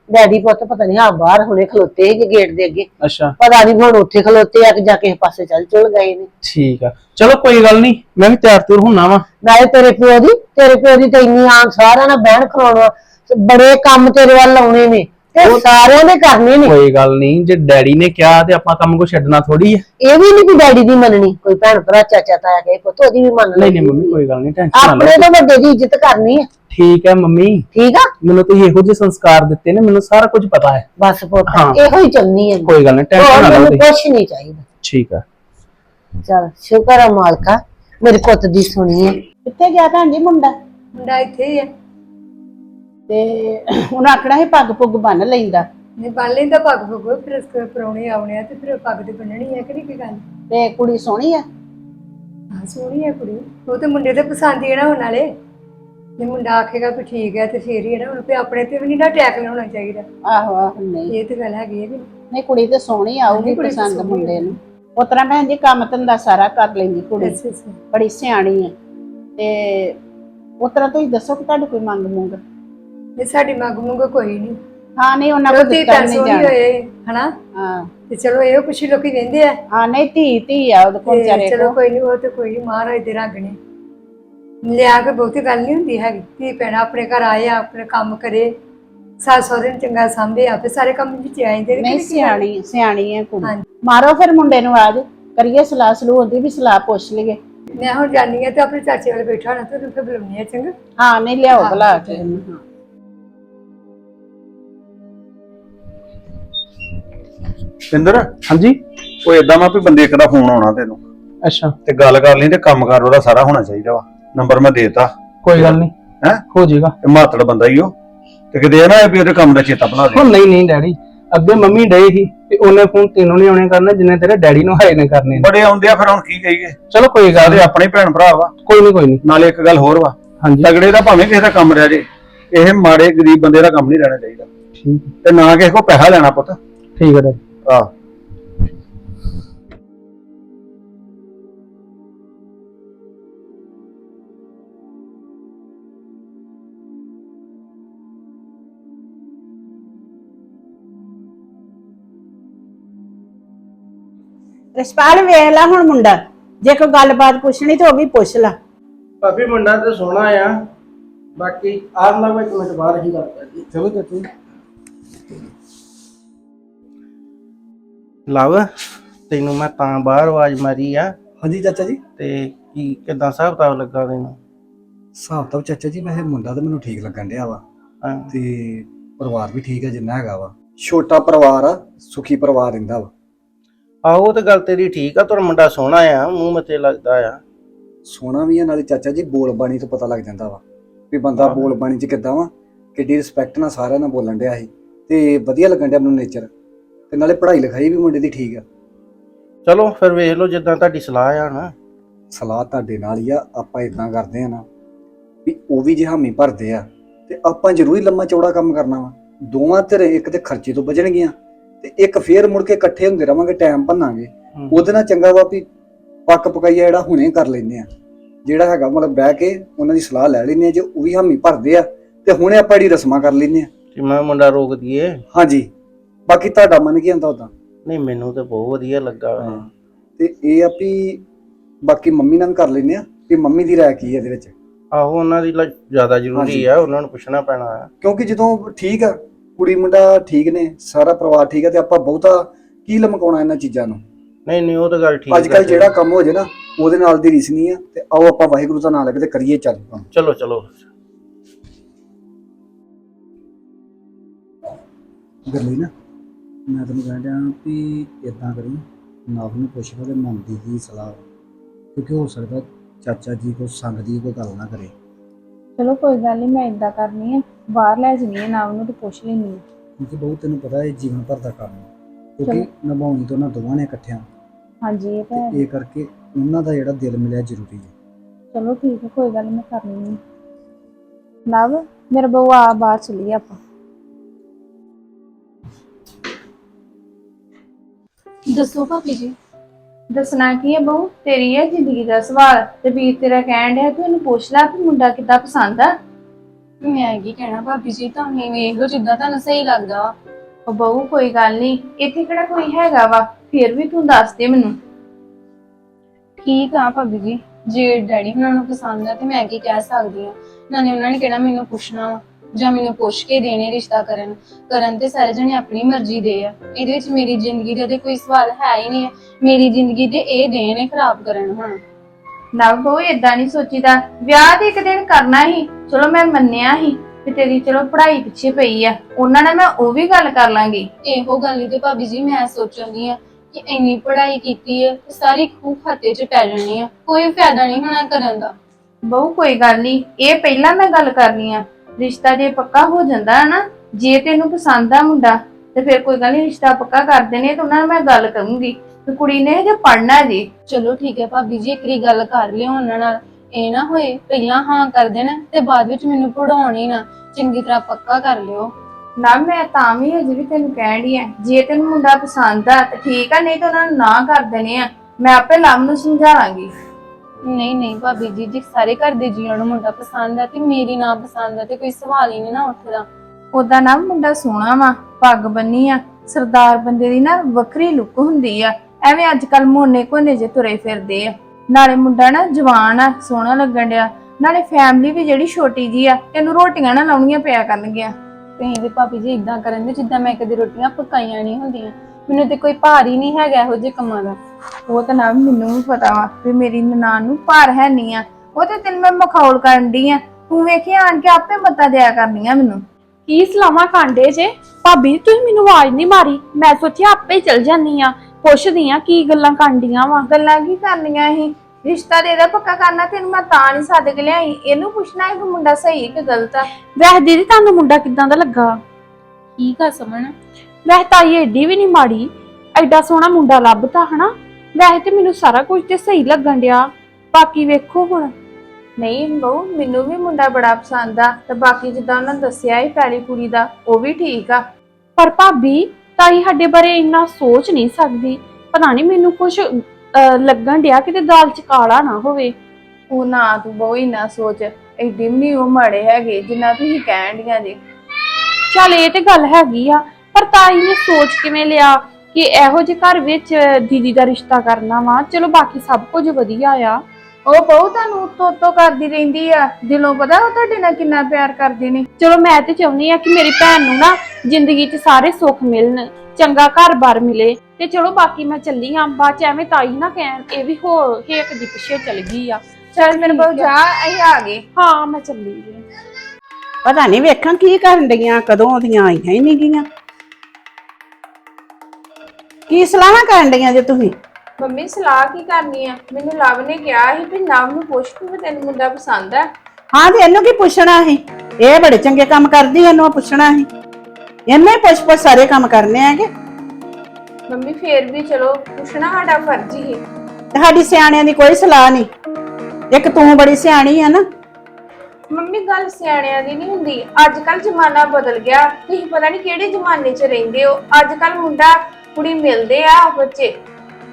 ਡੈਡੀ ਪੁੱਤ ਪਤਾ ਨਹੀਂ ਹਾਂ ਬਾਹਰ ਹੁਣੇ ਖਲੋਤੇ ਸੀਗੇ ਗੇਟ ਦੇ ਅੱਗੇ। ਅੱਛਾ। ਪਤਾ ਨਹੀਂ ਹੁਣ ਉੱਥੇ ਖਲੋਤੇ ਆ ਕਿ ਜਾ ਕਿਸੇ ਪਾਸੇ ਚੱਲ ਚੁਲ ਗਏ ਨੇ। ਠੀਕ ਆ। ਚਲੋ ਕੋਈ ਗੱਲ ਨਹੀਂ ਮੈਂ ਵੀ ਤਿਆਰ ਤੁਰ ਹੁੰਨਾ ਵਾ। ਨਾਲੇ ਤੇਰੇ ਪਿਓ ਦੀ ਤੇਰੇ ਪਿਓ ਦੀ ਤਾਂ ਇੰਨੀ ਆਨ ਸਾਰਿਆਂ ਨਾਲ ਬਹਿਣ ਖਲਾਉਣਾ ਬੜੇ ਕੰਮ ਤੇਰੇ ਵੱਲ ਆਉਣੇ ਨੇ। ਸਾਰਿਆਂ ਦੇ ਕਰਨੇ ਨੇ। ਕੋਈ ਗੱਲ ਨਹੀਂ ਜੇ ਡੈਡੀ ਨੇ ਕਿਹਾ ਤੇ ਆਪਾਂ ਕੰਮ ਕੋ ਛੱਡਣਾ ਥੋੜੀ ਹੈ ਇਹ ਵੀ ਨਹੀਂ ਕਿ ਡੈਡੀ ਦੀ ਮੰਨਣੀ ਕੋਈ ਭੈਣ ਭਰਾ ਚਾਚਾ ਤਾਇਆ ਕਹੇ ਪੁੱਤ ਉਹਦੀ ਵੀ ਮੰਨ ਲੈ ਨਹੀਂ ਮੰਮੀ ਕੋਈ ਗੱਲ ਨਹੀਂ ਟੈਨਸ਼ਨ ਨਾ ਆਪਣੇ ਲਓ ਤੋਂ ਵੱਡੇ ਦੀ ਇੱਜ਼ਤ ਕਰਨੀ ਹੈ ਠੀਕ ਹੈ ਮੰਮੀ। ਠੀਕ ਆ? ਮੈਨੂੰ ਤੁਸੀਂ ਇਹੋ ਜਿਹੇ ਸੰਸਕਾਰ ਦਿੱਤੇ ਨੇ ਮੈਨੂੰ ਸਾਰਾ ਕੁਝ ਪਤਾ ਹੈ। ਬਸ ਪੁੱਤ ਹਾਂ। ਇਹੋ ਹੀ ਚਾਹੁੰਦੀ ਹੈ ਕੋਈ ਗੱਲ ਨਹੀਂ ਟੈਨਸ਼ਨ ਨਾ ਲਓ ਮੈਨੂੰ ਤੁਸੀਂ। ਕੁਛ ਨਹੀਂ ਚਾਹੀਦਾ। ਠੀਕ ਆ। ਚਲ ਸ਼ੁਕਰ ਆ ਮਾਲਕਾ ਮੇਰੇ ਪੁੱਤ ਦੀ ਸੁਣੀ ਹੈ ਕਿੱਥੇ ਗਿਆ ਭੈਣ ਜੀ ਮੁੰਡਾ? ਮੁੰਡਾ ਇੱਥੇ ਹੀ ਆ। ਤੇ ਉਹਨਾਂ ਆਖਣਾ ਸੀ ਪੱਗ ਪੁੱਗ ਬੰਨ ਲੈਂਦਾ। ਨਹੀਂ ਬੰਨ ਲੈਂਦਾ ਪੱਗ ਪੁੱਗ ਫਿਰ ਕੋਲ ਪਰੌਣੇ ਆਉਣੇ ਆ ਤੇ ਫਿਰ ਪੱਗ ਤੇ ਬੰਨਣੀ ਆ ਕਿ ਨਹੀਂ ਕੀ ਗੱਲ? ਤੇ ਕੁੜੀ ਸੋਹਣੀ ਆ? ਹਾਂ ਸੋਹਣੀ ਆ ਕੁੜੀ। ਉਹ ਤੇ ਮੁੰਡੇ ਤੇ ਪਸੰਦ ਹੀ ਨਾ ਹੁਣ ਨਾਲੇ ਜੇ ਮੁੰਡਾ ਆਖੇਗਾ ਵੀ ਠੀਕ ਹੈ ਤੇ ਫੇਰ ਹੀ ਹੈ ਨਾ ਹੁਣ ਵੀ ਆਪਣੇ ਤੇ ਵੀ ਨਹੀਂ ਨਾ ਅਟੈਕ ਲਾਉਣਾ ਚਾਹੀਦਾ। ਆਹੋ ਆਹੋ ਨਹੀਂ। ਇਹ ਤੇ ਗੱਲ ਹੈਗੀ ਹੈ ਕਿ ਨਹੀਂ ਕੁੜੀ ਤੇ ਸੋਹਣੀ ਆਊਗੀ ਪਸੰਦ ਮੁੰਡੇ ਨੂੰ। ਉਸ ਤਰ੍ਹਾਂ ਭੈਣ ਜੀ ਕੰਮ ਧੰਦਾ ਸਾਰਾ ਕਰ ਲੈਂਦੀ ਕੁੜੀ। ਬੜੀ ਸਿਆਣੀ ਹੈ ਤੇ ਉਸ ਤਰ੍ਹਾਂ ਤੁਸੀਂ ਦੱਸੋ ਕਿ ਤੁਹਾਡੀ ਕੋਈ ਮੰਗ ਮੁੰਗ ਇਹ ਸਾਡੀ ਮੰਗ ਮੁੰਗ ਕੋਈ ਨਹੀਂ। ਹਾਂ ਨਹੀਂ ਉਹਨਾਂ ਕੋਲ ਦਿੱਤਾ ਭੈਣ ਨਹੀਂ ਜਾਣਾ। ਹੋਏ। ਹਨਾ? ਹਾਂ। ਤੇ ਚਲੋ ਇਹੋ ਕੁਛ ਲੋਕੀ ਕਹਿੰਦੇ ਆ। ਹਾਂ ਨਹੀਂ ਧੀ ਧੀ ਆ ਉਹਦੇ ਕੋਲ ਤੇ ਵਿਚਾਰੇ ਚਲੋ ਕੋਲ। ਕੋਈ ਨਹੀਂ ਉਹ ਤੇ ਕੋਈ ਨਹੀਂ ਮਹਾਰਾਜ ਦੇ ਰੰਗ ਨੇ। ਲਿਆ ਕੇ ਬਹੁਤੀ ਗੱਲ ਨਹੀਂ ਹੁੰਦੀ ਹੈਗੀ। ਧੀ ਭੈਣ ਆਪਣੇ ਘਰ ਆਏ ਆ ਆਪਣੇ ਕੰਮ ਕਰੇ। ਸੱਸ ਸਹੁਰੇ ਨੂੰ ਚੰਗਾ ਸਾਂਭੇ ਆਪੇ ਸਾਰੇ ਕੰਮ ਵਿੱਚ ਆਏਂਦੇ ਨੇ। ਨਹੀਂ ਸਿਆਣੀ ਸਿਆਣੀ ਹੈ ਕੁੜੀ। ਹਾਂਜੀ। ਮਾਰੋ ਫਿਰ ਮੁੰਡੇ ਨੂੰ ਆਜ ਕਰੀਏ ਸਲਾਹ ਸਲੂਹ ਹੁੰਦੀ ਵੀ ਸਲਾਹ ਪੁੱਛ ਲਈਏ। ਮੈਂ ਹੁਣ ਜਾਣੀ ਆ ਤੇ ਆਪਣੇ ਚਾਚੇ ਵਾਲੇ ਬੈਠਾ ਹੋਣਾ ਤੇ ਉਹਨੂੰ ਫਿਰ ਬੁਲਾਉਣੀ ਆ ਚੰਗਾ? ਹਾਂ ਨਹੀਂ ਲਿਆਓ ਭਲਾ ਕੇ। ਇਹਨੂੰ, ਹਾਂ। ਪਿੰਦਰ ਹਾਂਜੀ। ਉਹ ਇਦਾਂ ਵਾ ਵੀ ਬੰਦੇ ਇੱਕ ਦਾ ਫੋਨ ਆਉਣਾ ਤੈਨੂੰ। ਅੱਛਾ। ਤੇ ਗੱਲ ਕਰ ਲਈ ਤੇ ਕੰਮਕਾਰ ਉਹਦਾ ਸਾਰਾ ਹੋਣਾ ਚਾਹੀਦਾ ਵਾ। ਨੰਬਰ ਮੈਂ ਦੇਤਾ। ਕੋਈ ਗੱਲ ਨਹੀਂ। ਹੈਂ? ਹੋ ਜਾਏਗਾ। ਤੇ ਮਾਤੜ ਬੰਦਾ ਹੀ ਉਹ ਤੇ ਕਿਤੇ ਇਹ ਨਾ ਵੀ ਉਹਦੇ ਕੰਮ ਦਾ ਚੇਤਾ ਭੁਲਾ ਦੇ। ਉਹ ਨਹੀਂ ਨਹੀਂ ਡੈਡੀ। ਅੱਗੇ ਮੰਮੀ ਡੇ ਸੀ ਤੇ ਉਹਨੇ ਫੋਨ ਤੈਨੂੰ ਨਹੀਂ ਆਉਣੇ ਕਰਨੇ ਜਿੰਨੇ ਤੇਰੇ ਡੈਡੀ ਨੂੰ ਹਾਏ ਨੇ ਕਰਨੇ ਨੇ। ਬੜੇ ਆਉਂਦੇ ਆ ਫਿਰ ਹੁਣ ਕੀ ਕਹੀਏ? ਚਲੋ ਕੋਈ ਗੱਲ ਸਾਰੇ ਨੀ ਆਪਣੇ ਭੈਣ ਭਰਾ ਵਾ। ਕੋਈ ਨਹੀਂ ਕੋਈ ਨਹੀਂ। ਨਾਲੇ ਇੱਕ ਗੱਲ ਹੋਰ ਵਾ। ਹਾਂਜੀ। ਤਗੜੇ ਦਾ ਭਾਵੇਂ ਕਿਸੇ ਦਾ ਕੰਮ ਰਹਿ ਜੇ ਇਹ ਮਾੜੇ ਗਰੀਬ ਬੰਦੇ ਦਾ ਕੰਮ ਨਹੀਂ ਰਹਿਣਾ ਚਾਹੀਦਾ। ਠੀਕ। ਤੇ ਨਾ ਕਿਸੇ ਕੋ ਪੈਸਾ ਲੈਣਾ ਪੁੱਤ। ਠੀਕ ਹੈ ਡੈਡੀ। ਆਹ ਰਸਪਾਲ ਵੇਖ ਲੈ ਹੁਣ ਮੁੰਡਾ ਜੇ ਕੋਈ ਗੱਲਬਾਤ ਪੁੱਛਣੀ ਤਾਂ ਉਹ ਵੀ ਪੁੱਛ ਲੈ ਭਾਬੀ ਮੁੰਡਾ ਤੇ ਸੋਹਣਾ ਆ ਬਾਕੀ ਆਹ ਲਓ ਇੱਕ ਮਿੰਟ ਬਾਹਰ ਹੀ ਗੱਲ ਕਰਦੀ ਚਲੋ ਚਾਚੀ ਲਵ ਤੈਨੂੰ ਮੈਂ ਤਾਂ ਬਾਹਰ ਆਵਾਜ਼ ਮਾਰੀ ਆ। ਹਾਂਜੀ ਚਾਚਾ ਜੀ। ਤੇ ਕੀ ਕਿਦਾਂ ਹਿਸਾਬ ਕਿਤਾਬ ਲੱਗਾ ਤੈਨੂੰ? ਹਿਸਾਬ ਤਾਂ ਚਾਚਾ ਜੀ ਵੈਸੇ ਮੁੰਡਾ ਤਾਂ ਮੈਨੂੰ ਠੀਕ ਲੱਗਣ ਡਿਆ ਵਾ। ਹਾਂ। ਤੇ ਪਰਿਵਾਰ ਵੀ ਠੀਕ ਹੈ ਜਿੰਨਾ ਹੈਗਾ ਵਾ। ਛੋਟਾ ਪਰਿਵਾਰ ਆ ਸੁਖੀ ਪਰਿਵਾਰ ਰਹਿੰਦਾ ਵਾ। ਆਹੋ ਉਹ ਤੇ ਗੱਲ ਤੇਰੀ ਠੀਕ ਆ ਤੇਰਾ ਮੁੰਡਾ ਸੋਹਣਾ ਆ ਮੂੰਹ ਮੱਥੇ ਲੱਗਦਾ ਆ। ਸੋਹਣਾ ਵੀ ਆ ਨਾਲੇ ਚਾਚਾ ਜੀ ਬੋਲ ਬਾਣੀ ਤੋਂ ਪਤਾ ਲੱਗ ਜਾਂਦਾ ਵਾ। ਵੀ ਬੰਦਾ ਹਾਂ। ਬੋਲ ਬਾਣੀ ਚ ਕਿੱਦਾਂ ਵਾ ਕਿੱਡੀ ਰਿਸਪੈਕਟ ਨਾਲ ਸਾਰਿਆਂ ਨਾਲ ਬੋਲਣ ਡਿਆ ਸੀ। ਤੇ ਵਧੀਆ ਲੱਗਣ ਡਿਆ ਮੈਨੂੰ ਨੇਚਰ ਤੇ ਨਾਲੇ ਪੜ੍ਹਾਈ ਲਿਖਾਈ ਵੀ ਮੁੰਡੇ ਦੀ ਠੀਕ ਆ। ਚਲੋ ਫਿਰ ਵੇਖ ਲਓ ਜਿੱਦਾਂ ਤੁਹਾਡੀ ਸਲਾਹ ਆ ਨਾ। ਸਲਾਹ ਤੁਹਾਡੇ ਨਾਲ ਹੀ ਆ ਆਪਾਂ ਇਦਾਂ ਕਰਦੇ ਆ ਨਾ ਵੀ ਉਹ ਵੀ ਜੇ ਹਾਮੀ ਭਰਦੇ ਆ ਤੇ ਆਪਾਂ ਜ਼ਰੂਰੀ ਲੰਮਾ ਚੌੜਾ ਕੰਮ ਕਰਨਾ ਵਾ। ਦੋਵਾਂ ਧਿਰ ਇੱਕ ਤੇ ਖਰਚੇ ਤੋਂ ਬਚਣਗੀਆਂ ਤੇ ਇੱਕ ਫੇਰ ਮੁੜ ਕੇ ਇਕੱਠੇ ਹੁੰਦੇ ਰਵਾਂਗੇ ਟਾਈਮ ਭੰਨਾਂਗੇ। ਹਮ। ਉਹਦੇ ਨਾਲ ਚੰਗਾ ਵਾ ਵੀ ਪੱਕ ਪਕਾਈਆ ਜਿਹੜਾ ਹੁਣੇ ਕਰ ਲੈਂਦੇ ਆ। ਜਿਹੜਾ ਹੈਗਾ ਮਤਲਬ ਬਹਿ ਕੇ ਉਹਨਾਂ ਦੀ ਸਲਾਹ ਲੈ ਲੈਂਦੇ ਆ ਜੇ ਉਹ ਵੀ ਹਾਮੀ ਭਰਦੇ ਆ ਤੇ ਹੁਣੇ ਆਪਾਂ ਜਿਹੜੀ ਰਸਮਾਂ ਕਰ ਲੈਂਦੇ ਆ। ਕਿ ਮੈਂ ਮੁੰਡਾ ਰੋਕ ਦਈਏ। ਹਾਂਜੀ। ਬਾਕੀ ਤੁਹਾਡਾ ਮਨ ਕੀ ਹੁੰਦਾ ਉਦਾਂ ਨਹੀਂ ਮੈਨੂੰ ਤੇ ਬਹੁਤ ਵਧੀਆ ਲੱਗਾ। ਤੇ ਇਹ ਆ ਵੀ ਬਾਕੀ ਮੰਮੀ ਨਾਲ ਕਰ ਲੈਂਦੇ ਆ? ਵੀ ਮੰਮੀ ਦੀ ਰਾਏ ਕੀ ਹੈ ਇਹਦੇ ਵਿੱਚ? ਆਹੋ ਉਹਨਾਂ ਦੀ ਲ- ਜ਼ਿਆਦਾ ਜ਼ਰੂਰੀ। ਆ ਉਹਨਾਂ ਨੂੰ ਪੁੱਛਣਾ ਪੈਣਾ ਆ। ਕਿਉਂਕਿ ਜਦੋਂ ਠੀਕ ਆ ਕੁੜੀ ਮੁੰਡਾ ਠੀਕ ਨੇ ਸਾਰਾ ਪਰਿਵਾਰ ਠੀਕ ਆ ਤੇ ਆਪਾਂ ਬਹੁਤਾ ਕੀ ਲਮਕਾਉਣਾ ਇਹਨਾਂ ਚੀਜ਼ਾਂ ਨੂੰ? ਨਹੀਂ ਨਹੀਂ ਉਹ ਤਾਂ ਗੱਲ ਠੀਕ ਅੱਜ ਕੱਲ ਜਿਹੜਾ ਕੰਮ ਹੋ ਜੇ ਨਾ ਉਹਦੇ ਨਾਲ ਦੀ ਰੀਸ ਨਹੀਂ ਆ ਤੇ ਆਓ ਆਪਾਂ ਵਾਹਿਗੁਰੂ ਦਾ ਨਾਮ ਲੈ ਕੇ ਤੇ ਕਰੀਏ ਚੱਲ। ਕੰਮ ਚਲੋ ਚਲੋ। ਗੱਲੀ ਨਾ। ਮੈਂ ਤੈਨੂੰ ਕਹਿ ਰਿਹਾ ਵੀ ਇਦਾਂ ਕਰੀ ਨਾਬ ਨੂੰ ਪੁੱਛ ਕੇ ਮਨ ਦੀ ਸਲਾਹ। ਕਿਉਂਕਿ ਹੋ ਸਕਦਾ ਚਾਚਾ ਜੀ ਕੋ ਸੰਗ ਦੀ ਕੋਈ ਗੱਲ ਨਾ ਕਰੇ। ਚਲੋ ਕੋਈ ਗੱਲ ਨਹੀਂ ਮੈਂ ਇਦਾਂ ਕਰਨੀ ਆ। ਬਾਹਰ ਲੈ ਜਣੀ ਆ ਨਾ ਉਹਨੂੰ ਤੇ ਪੁੱਛ ਲੈਣੀ ਆ। ਕਿਉਂਕਿ ਬਹੁਤ ਤੈਨੂੰ ਪਤਾ ਹੈ ਜੀਵਨ ਭਰ ਦਾ ਕੰਮ ਹੈ ਕਿਉਂਕਿ ਨਿਭਾਉਣੀ ਤਾਂ ਉਹਨਾਂ ਦੋਵਾਂ ਨੇ ਇਕੱਠਿਆਂ। ਹਾਂਜੀ ਇਹ ਤਾਂ ਹੈ। ਇਹ ਕਰਕੇ ਉਹਨਾਂ ਦਾ ਜਿਹੜਾ ਦਿਲ ਮਿਲਿਆ ਜ਼ਰੂਰੀ ਹੈ ਚਲੋ ਠੀਕ ਹੈ ਕੋਈ ਗੱਲ ਨੀ, ਮੈਂ ਕਰ ਲੈਣੀ ਨਵ ਮੇਰਾ ਬਹੂ ਆ ਬਾਹਰ ਚਲੀ ਆਪਾਂ। ਦੱਸੋ ਭਾਬੀ ਜੀ। ਦੱਸਣਾ ਕੀ ਹੈ ਬਹੂ? ਤੇਰੀ ਹੈ ਜ਼ਿੰਦਗੀ ਦਾ ਸਵਾਲ। ਤੇ ਵੀਰ ਤੇਰਾ ਕਹਿਣ ਡਿਆ ਤੂੰ ਇਹਨੂੰ ਪੁੱਛ ਲੈ ਕਿ ਮੁੰਡਾ ਕਿੱਦਾਂ ਪਸੰਦ ਆ। ਮੈਂ ਕੀ ਕਹਿਣਾ ਭਾਬੀ ਜੀ ਤੁਹਾਨੂੰ ਵੇਖ ਲਓ ਜਿੱਦਾਂ ਤੁਹਾਨੂੰ ਸਹੀ ਲੱਗਦਾ ਵਾ। ਉਹ ਬਹੂ ਕੋਈ ਗੱਲ ਨਹੀਂ। ਇੱਥੇ ਕਿਹੜਾ ਕੋਈ ਹੈਗਾ ਵਾ? ਫਿਰ ਵੀ ਤੂੰ ਦੱਸ ਦੇ ਮੈਨੂੰ। ਠੀਕ ਆ ਭਾਬੀ ਜੀ ਜੇ ਡੈਡੀ ਹੁਣਾਂ ਨੂੰ ਪਸੰਦ ਆ ਤੇ ਮੈਂ ਕੀ ਕਹਿ ਸਕਦੀ ਆ। ਨਾਲੇ ਉਹਨਾਂ ਨੇ ਕਿਹੜਾ ਮੈਨੂੰ ਪੁੱਛਣਾ ਵਾ। ਜਾਂ ਮੈਨੂੰ ਪੁੱਛ ਕੇ ਦੇਣੇ ਰਿਸ਼ਤਾ ਕਰਨ ਕਰਨ ਤੇ ਸਾਰੇ ਜਣੇ ਆਪਣੀ ਮਰਜ਼ੀ ਦੇ ਆ। ਇਹਦੇ ਵਿੱਚ ਮੇਰੀ ਜ਼ਿੰਦਗੀ ਦਾ ਤੇ ਕੋਈ ਸਵਾਲ ਹੈ ਹੀ ਨਹੀਂ ਹੈ ਮੇਰੀ ਜ਼ਿੰਦਗੀ ਤੇ ਇਹ ਦੇ ਨੇ ਖਰਾਬ ਕਰਨ ਹੁਣ। ਨਵ ਬਹੂ ਇਦਾਂ ਨਹੀਂ ਸੋਚੀਦਾ। ਵਿਆਹ ਤੇ ਇੱਕ ਦਿਨ ਕਰਨਾ ਹੀ ਚਲੋ ਮੈਂ ਮੰਨਿਆ ਹੀ ਕਿ ਤੇਰੀ ਚਲੋ ਪੜ੍ਹਾਈ ਪਿੱਛੇ ਪਈ ਆ। ਉਹਨਾਂ ਨਾਲ ਮੈਂ ਉਹ ਵੀ ਗੱਲ ਕਰ ਲਾਂਗੀ। ਇਹੋ ਗੱਲ ਹੀ ਤੇ ਭਾਬੀ ਜੀ ਮੈਂ ਸੋਚਦੀ ਆ ਕਿ ਇੰਨੀ ਪੜ੍ਹਾਈ ਕੀਤੀ ਹੈ ਤੇ ਸਾਰੀ ਖੂਹ ਖਾਤੇ 'ਚ ਪੈ ਜਾਣੀ ਆ। ਕੋਈ ਫਾਇਦਾ ਨਹੀਂ ਹੋਣਾ ਕਰਨ ਦਾ। ਬਹੂ ਕੋਈ ਗੱਲ ਨਹੀਂ। ਇਹ ਪਹਿਲਾਂ ਮੈਂ ਗੱਲ ਕਰਨੀ ਆ। ਰਿਸ਼ਤਾ ਜੇ ਪੱਕਾ ਹੋ ਜਾਂਦਾ ਹੈ ਨਾ ਜੇ ਤੈਨੂੰ ਪਸੰਦ ਆ ਮੁੰਡਾ ਤੇ ਫਿਰ ਕੋਈ ਗੱਲ ਨਹੀਂ ਰਿਸ਼ਤਾ ਪੱਕਾ ਕਰ ਦੇਣੇ ਤੇ ਉਹਨਾਂ ਨਾਲ ਮੈਂ ਗੱਲ ਕਰੂੰਗੀ। ਕਿ ਕੁੜੀ ਨੇ ਜੇ ਪੜਨਾ ਜੀ। ਚਲੋ ਠੀਕ ਹੈ ਭਾਬੀ ਜੀ ਇੱਕ ਵਾਰੀ ਗੱਲ ਕਰ ਲਿਓ ਉਹਨਾਂ ਨਾਲ। ਇਹ ਨਾ ਹੋਏ ਪਹਿਲਾਂ ਹਾਂ ਕਰ ਦੇਣ ਤੇ ਬਾਅਦ ਵਿੱਚ ਮੈਨੂੰ ਪੜਾਉਣ ਨਾ। ਚੰਗੀ ਤਰ੍ਹਾਂ ਪੱਕਾ ਕਰ ਲਿਓ। ਨਾ ਮੈਂ ਤਾਂ ਵੀ ਅਜੇ ਵੀ ਤੈਨੂੰ ਕਹਿਣ ਡਈ ਆ ਜੇ ਤੈਨੂੰ ਮੁੰਡਾ ਪਸੰਦ ਆ ਤੇ ਠੀਕ ਆ ਨਹੀਂ ਤਾਂ ਉਹਨਾਂ ਨੂੰ ਨਾ ਕਰ ਦੇਣੇ ਆ। ਮੈਂ ਆਪੇ ਲਵ ਨੂੰ ਸਮਝਾ ਲਾਂਗੀ। ਨਹੀਂ ਨਹੀਂ ਭਾਬੀ ਜੀ ਜੀ ਸਾਰੇ ਘਰ ਦੇ ਜੀਆਂ ਨੂੰ ਮੁੰਡਾ ਪਸੰਦ ਆ ਤੇ ਮੇਰੀ ਨਾ ਪਸੰਦ ਆ ਤੇ ਕੋਈ ਸਵਾਲ ਹੀ ਨਹੀਂ ਨਾ ਉੱਠਦਾ। ਉਹਦਾ ਨਾ ਮੁੰਡਾ ਸੋਹਣਾ ਵਾ ਪੱਗ ਬੰਨੀ ਆ ਸਰਦਾਰ ਬੰਦੇ ਦੀ ਨਾ ਵੱਖਰੀ ਲੁੱਕ ਹੁੰਦੀ ਆ। ਐਵੇਂ ਅੱਜ ਕੱਲ ਮੋਨੇ ਕੋਨੇ ਜੇ ਤੁਰੇ ਫਿਰਦੇ ਆ। ਨਾਲੇ ਮੁੰਡਾ ਨਾ ਜਵਾਨ ਆ ਸੋਹਣਾ ਲੱਗਣ ਡਿਆ। ਨਾਲੇ ਫੈਮਿਲੀ ਵੀ ਜਿਹੜੀ ਛੋਟੀ ਜੀ ਆ ਇਹਨੂੰ ਰੋਟੀਆਂ ਨਾ ਲਾਉਣੀਆਂ ਪਿਆ ਕਰਨਗੀਆਂ। ਤੁਸੀਂ ਤੇ ਭਾਬੀ ਜੀ ਇਦਾਂ ਕਰਨ ਦੇ ਜਿੱਦਾਂ ਮੈਂ ਕਦੇ ਰੋਟੀਆਂ ਪਕਾਈਆਂ ਨਹੀਂ ਹੁੰਦੀਆਂ। ਮੈਨੂੰ ਤੇ ਕੋਈ ਭਾਰ ਹੀ ਨਹੀਂ ਹੈਗਾ ਇਹੋ ਜਿਹੇ ਕੰਮਾਂ ਦਾ। ਉਹ ਤਾਂ ਨਾ ਮੈਨੂੰ ਵੀ ਪਤਾ ਵਾ ਵੀ ਮੇਰੀ ਨਨਾਣ ਨੂੰ ਭਾਰ ਹੈ ਨਹੀਂ ਆ। ਉਹ ਤੇ ਤੈਨੂੰ ਮੈਂ ਮਖੌਲ ਕਰਨ ਡਈ ਆ। ਤੂੰ ਵੇਖੀ ਆਣ ਕੇ ਆਪੇ ਮੱਤਾ ਦਿਆ ਕਰਨੀਆਂ ਮੈਨੂੰ। ਕੀ ਸਲਾਮਾ ਕਾਂਡੇ ਜੇ? ਭਾਬੀ ਤੁਸੀਂ ਮੈਨੂੰ ਆਵਾਜ਼ ਨਹੀਂ ਮਾਰੀ। ਮੈਂ ਸੋਚਿਆ ਆਪੇ ਹੀ ਚਲ ਜਾਨੀ ਆ। ਪੁੱਛਦੀ ਆ ਕੀ ਗੱਲਾਂ ਕਾਂਡੀਆਂ ਵਾ। ਗੱਲਾਂ ਕੀ ਕਰਨੀਆਂ ਸੀ? ਰਿਸ਼ਤਾ ਦੇ ਦਾ ਪੱਕਾ ਕਰਨਾ ਤੈਨੂੰ ਮੈਂ ਤਾਂ ਨਹੀਂ ਸੱਦ ਕੇ ਲਿਆਈ। ਇਹਨੂੰ ਪੁੱਛਣਾ ਹੈ ਕਿ ਮੁੰਡਾ ਸਹੀ ਕਿ ਗਲਤ ਆ? ਵੈਸੇ ਦੀਦੀ ਤੁਹਾਨੂੰ ਮੁੰਡਾ ਕਿਦਾਂ ਦਾ ਲੱਗਾ? ਠੀਕ ਆ ਸਮਣ ਵੈਸੇ ਤਾਈ ਏਡੀ ਵੀ ਨਹੀਂ ਮਾੜੀ ਐਡਾ ਸੋਹਣਾ ਮੁੰਡਾ ਲੱਭਤਾ ਹਨਾ। ਵੈਸੇ ਤੇ ਮੈਨੂੰ ਸਾਰਾ ਕੁਝ ਤੇ ਸਹੀ ਲੱਗਣ ਡਿਆ ਬਾਕੀ ਵੇਖੋ ਹੁਣ। ਨਹੀਂ ਬਹੁ ਮੈਨੂੰ ਵੀ ਮੁੰਡਾ ਬੜਾ ਪਸੰਦ ਆ ਤੇ ਬਾਕੀ ਜਿੱਦਾਂ ਉਹਨਾਂ ਨੇ ਦੱਸਿਆ ਹੀ ਪੈਲੀ ਕੁੜੀ ਦਾ ਉਹ ਵੀ ਠੀਕ ਆ। ਪਰ ਭਾਬੀ ਤਾਈ ਸਾਡੇ ਬਾਰੇ ਇੰਨਾ ਸੋਚ ਨਹੀਂ ਸਕਦੀ। ਪਤਾ ਨਹੀਂ ਮੈਨੂੰ ਕੁਝ ਲੱਗਣ ਡਿਆ ਕਿਤੇ ਦਾਲ ਚ ਕਾਲਾ ਨਾ ਹੋਵੇ। ਉਹ ਨਾ ਤੂੰ ਬਹੁ ਹੀ ਨਾ ਸੋਚ ਐਡੀ ਵੀ ਨੀ ਉਹ ਮਾੜੇ ਹੈਗੇ ਜਿੰਨਾ ਤੁਸੀਂ ਕਹਿਣ ਡੀਆਂ ਜੀ। ਚੱਲ ਇਹ ਤੇ ਗੱਲ ਹੈਗੀ ਆ ਪਰ ਤਾਈ ਨੇ ਸੋਚ ਕਿਵੇਂ ਲਿਆ ਕਿ ਇਹੋ ਜਿਹੇ ਘਰ ਵਿੱਚ ਦੀਦੀ ਦਾ ਰਿਸ਼ਤਾ ਕਰਨਾ ਵਾ। ਚਲੋ ਬਾਕੀ ਸਭ ਕੁਝ ਵਧੀਆ ਆ। ਉਹ ਬਹੁ ਤੁਹਾਨੂੰ ਉੱਤੋਂ ਉੱਤੋਂ ਕਰਦੀ ਰਹਿੰਦੀ ਆ। ਦਿਲੋਂ ਪਤਾ ਉਹ ਤੁਹਾਡੇ ਨਾਲ ਕਿੰਨਾ ਪਿਆਰ ਕਰਦੀ ਨੇ? ਚਲੋ ਮੈਂ ਤੇ ਚਾਹੁੰਦੀ ਆ ਕਿ ਮੇਰੀ ਭੈਣ ਨੂੰ ਨਾ ਜ਼ਿੰਦਗੀ 'ਚ ਸਾਰੇ ਸੁੱਖ ਮਿਲਣ ਚੰਗਾ ਘਰ-ਬਾਰ ਮਿਲੇ। ਤੇ ਚਲੋ ਬਾਕੀ ਮੈਂ ਚੱਲੀ ਆਂ। ਬਾਅਦ 'ਚ ਐਵੇਂ ਤਾਈ ਨਾ ਕਹਿਣ ਇਹ ਵੀ ਹੋ ਹੇਕ ਦੀ ਪਿੱਛੇ ਚਲ ਗਈ ਆ। ਚੱਲ ਮੇਰੇ ਬਹੁ ਜਾ ਅਸੀਂ ਆ ਗਏ। ਹਾਂ ਮੈਂ ਚੱਲੀ ਜੀ ਪਤਾ ਨਹੀਂ ਵੇਖਾਂ ਕੀ ਕਰਨ ਡਈਆਂ ਕਦੋਂ ਦੀਆਂ ਆਈਆਂ ਹੀ ਨਹੀਂ ਗਈਆਂ। ਕੀ ਸਲਾਹਾਂ ਕਰਨ ਡਈਆਂ ਜੇ ਤੁਸੀਂ? ਮੰਮੀ ਸਲਾਹ ਕੀ ਕਰਨੀ ਆ? ਮੈਨੂੰ ਲਵ ਨੇ ਕਿਹਾ ਸੀ ਵੀ ਨਵ ਨੂੰ ਪੁੱਛ ਕੇ ਵੀ ਤੈਨੂੰ ਮੁੰਡਾ ਪਸੰਦ ਆ। ਹਾਂ ਤੇ ਇਹਨੂੰ ਕੀ ਪੁੱਛਣਾ ਸੀ? ਇਹ ਬੜੇ ਚੰਗੇ ਕੰਮ ਕਰਦੀ ਇਹਨੂੰ ਪੁੱਛਣਾ ਸੀ। ਇਹਨੇ ਪੁੱਛ ਪੁੱਛ ਸਾਰੇ ਕੰਮ ਕਰਨੇ ਆਗੇ ਮੰਮੀ ਫੇਰ ਵੀ ਚਲੋ ਪੁੱਛਣਾ ਸਾਡਾ ਫਰਜ਼ ਹੀ ਸਾਡੀ ਸਿਆਣਿਆਂ ਦੀ ਕੋਈ ਸਲਾਹ ਨਹੀਂ। ਇੱਕ ਤੂੰ ਬੜੀ ਸਿਆਣੀ ਆ ਨਾ। ਮੰਮੀ ਗੱਲ ਸਿਆਣਿਆਂ ਦੀ ਨਹੀਂ ਹੁੰਦੀ। ਅੱਜ ਕੱਲ ਜ਼ਮਾਨਾ ਬਦਲ ਗਿਆ। ਤੁਸੀਂ ਪਤਾ ਨਹੀਂ ਕਿਹੜੇ ਜ਼ਮਾਨੇ 'ਚ ਰਹਿੰਦੇ ਹੋ। ਅੱਜ ਕੱਲ ਮੁੰਡਾ ਕੁੜੀ ਮਿਲਦੇ ਆ ਬੱਚੇ।